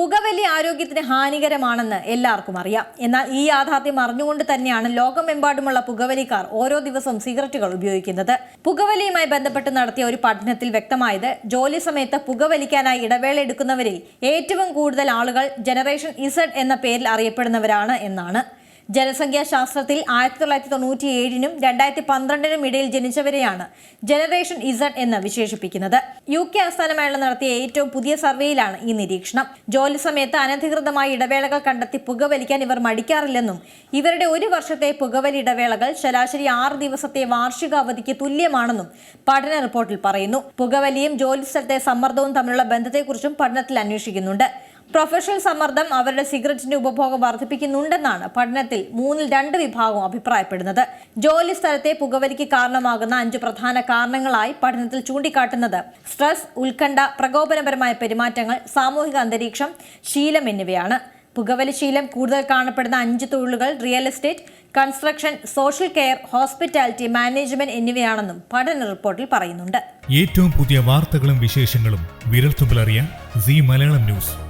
പുകവലി ആരോഗ്യത്തിന് ഹാനികരമാണെന്ന് എല്ലാവർക്കും അറിയാം. എന്നാൽ ഈ യാഥാർത്ഥ്യം അറിഞ്ഞുകൊണ്ട് തന്നെയാണ് ലോകമെമ്പാടുമുള്ള പുകവലിക്കാർ ഓരോ ദിവസവും സിഗരറ്റുകൾ ഉപയോഗിക്കുന്നത്. പുകവലിയുമായി ബന്ധപ്പെട്ട് നടത്തിയ ഒരു പഠനത്തിൽ വ്യക്തമായത് ജോലി സമയത്ത് പുകവലിക്കാനായി ഇടവേള എടുക്കുന്നവരിൽ ഏറ്റവും കൂടുതൽ ആളുകൾ ജനറേഷൻ ഇസഡ് എന്ന പേരിൽ അറിയപ്പെടുന്നവരാണ് എന്നാണ്. ജനസംഖ്യാ ശാസ്ത്രത്തിൽ ആയിരത്തി തൊള്ളായിരത്തി തൊണ്ണൂറ്റി ഏഴിനും രണ്ടായിരത്തി പന്ത്രണ്ടിനും ഇടയിൽ ജനിച്ചവരെയാണ് ജനറേഷൻ ഇസഡ് എന്ന് വിശേഷിപ്പിക്കുന്നത്. യു കെ ആസ്ഥാനമായുള്ള നടത്തിയ ഏറ്റവും പുതിയ സർവേയിലാണ് ഈ നിരീക്ഷണം. ജോലി സമയത്ത് അനധികൃതമായ ഇടവേളകൾ കണ്ടെത്തി പുകവലിക്കാൻ ഇവർ മടിക്കാറില്ലെന്നും ഇവരുടെ ഒരു വർഷത്തെ പുകവലി ഇടവേളകൾ ശരാശരി ആറ് ദിവസത്തെ വാർഷിക അവധിക്ക് തുല്യമാണെന്നും പഠന റിപ്പോർട്ടിൽ പറയുന്നു. പുകവലിയും ജോലി സ്ഥലത്തെ സമ്മർദ്ദവും തമ്മിലുള്ള ബന്ധത്തെക്കുറിച്ചും പഠനത്തിൽ അന്വേഷിക്കുന്നുണ്ട്. പ്രൊഫഷണൽ സമ്മർദ്ദം അവരുടെ സിഗരറ്റിന്റെ ഉപഭോഗം വർദ്ധിപ്പിക്കുന്നുണ്ടെന്നാണ് പഠനത്തിൽ മൂന്നിൽ രണ്ട് വിഭാഗവും അഭിപ്രായപ്പെടുന്നത്. ജോലി സ്ഥലത്തെ പുകവലിക്ക് കാരണമാകുന്ന അഞ്ച് പ്രധാന കാരണങ്ങളായി പഠനത്തിൽ ചൂണ്ടിക്കാട്ടുന്നത്. സ്ട്രെസ് ഉത്കണ്ഠ പ്രകോപനപരമായ പെരുമാറ്റങ്ങൾ സാമൂഹിക അന്തരീക്ഷം ശീലം എന്നിവയാണ്. പുകവലി ശീലം കൂടുതൽ കാണപ്പെടുന്ന അഞ്ച് തൊഴിലുകൾ real estate construction social care hospitality management എന്നിവയാണെന്നും പഠന റിപ്പോർട്ടിൽ പറയുന്നുണ്ട്. ഏറ്റവും പുതിയ വാർത്തകളും വിശേഷങ്ങളും വിരൽത്തുമ്പിലറിയാൻ സി മലയാളം ന്യൂസ്.